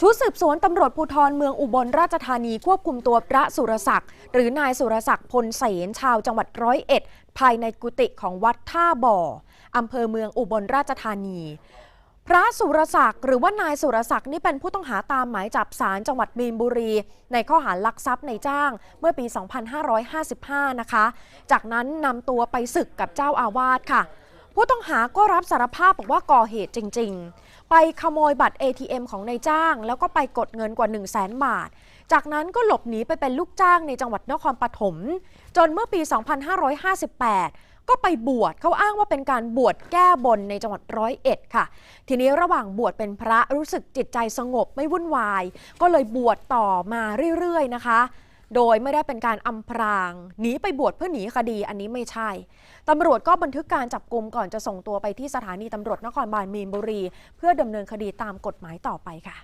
ชุดสืบสวนตำรวจภูธรเมืองอุบลราชธานีควบคุมตัวพระสุรศักดิ์หรือนายสุรศักดิ์พลเสนชาวจังหวัดร้อยเอ็ด ภายในกุฏิของวัดท่าบ่ออำเภอเมืองอุบลราชธานี พระสุรศักดิ์หรือว่านายสุรศักดิ์นี่เป็นผู้ต้องหาตามหมายจับศาลจังหวัดมีนบุรี ในข้อหาลักทรัพย์ในจ้างเมื่อปี 2555 นะคะ จากนั้นนำตัวไปศึกกับเจ้าอาวาสค่ะ ผู้ต้องหาก็รับสารภาพบอกว่าก่อเหตุจริง ๆ ไปขโมยบัตร ATM ของนายจ้าง แล้วก็ไปกดเงินกว่า 1 0 0 0 0แบาท จากนั้นก็หลบหนีไปเป็นลูกจ้างในจังหวัดนครปฐมจนเมื่อปี 2558 ก็ไปบวชเขาอ้างว่าเป็นการบวชแก้บนในจังหวัดร้อยเอ็ดค่ะ ทีนี้ระหว่างบวชเป็นพระรู้สึกจิตใจสงบไม่วุ่นวาย ก็เลยบวชต่อมาเรื่อยๆนะคะ โดยไม่ได้เป็นการอำพรางหนีไปบวชเพื่อหนีคดีอันนี้ไม่ใช่ตำรวจก็บันทึกการจับกลุ่มก่อนจะส่งตัวไปที่สถานีตำรวจนครบาลมีนบุรี เพื่อดำเนินคดีตามกฎหมายต่อไปค่ะ